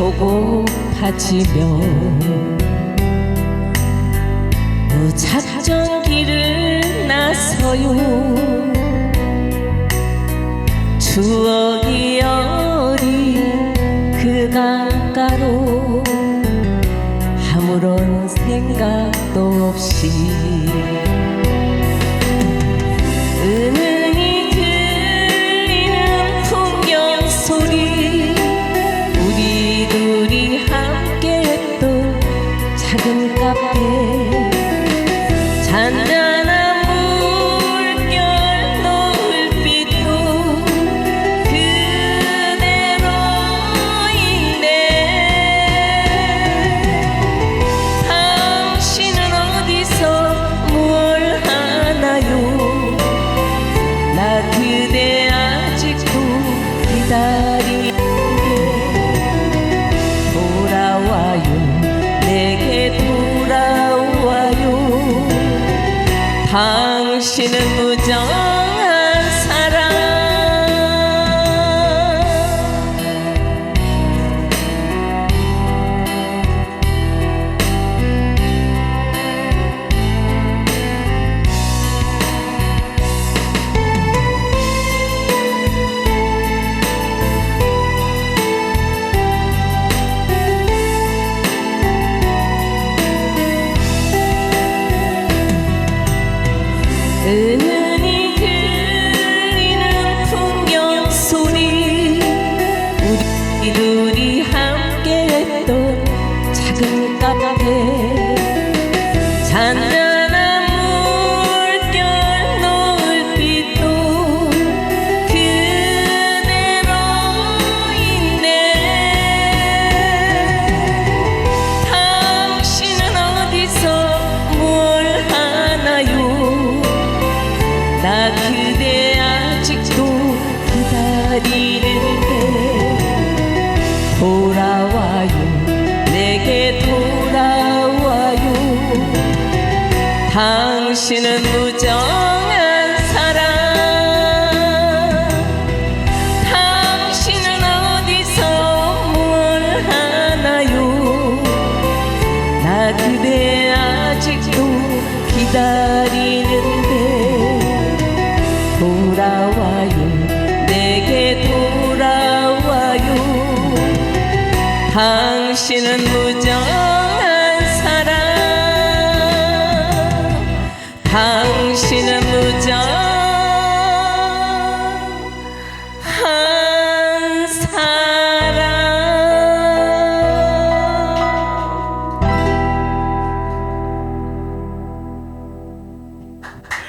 보고 다치며 무작정 길을 나서요. 추억이 어린 그 강가로 아무런 생각도 없이 Tender 당신은 무 은 나 그대 아직도 기다리는데. 돌아와요. 내게 돌아와요. 당신은 무정한 사랑 당신은 어디서 뭘 하나요? 나 그대 아직도 기다리 당신은 무정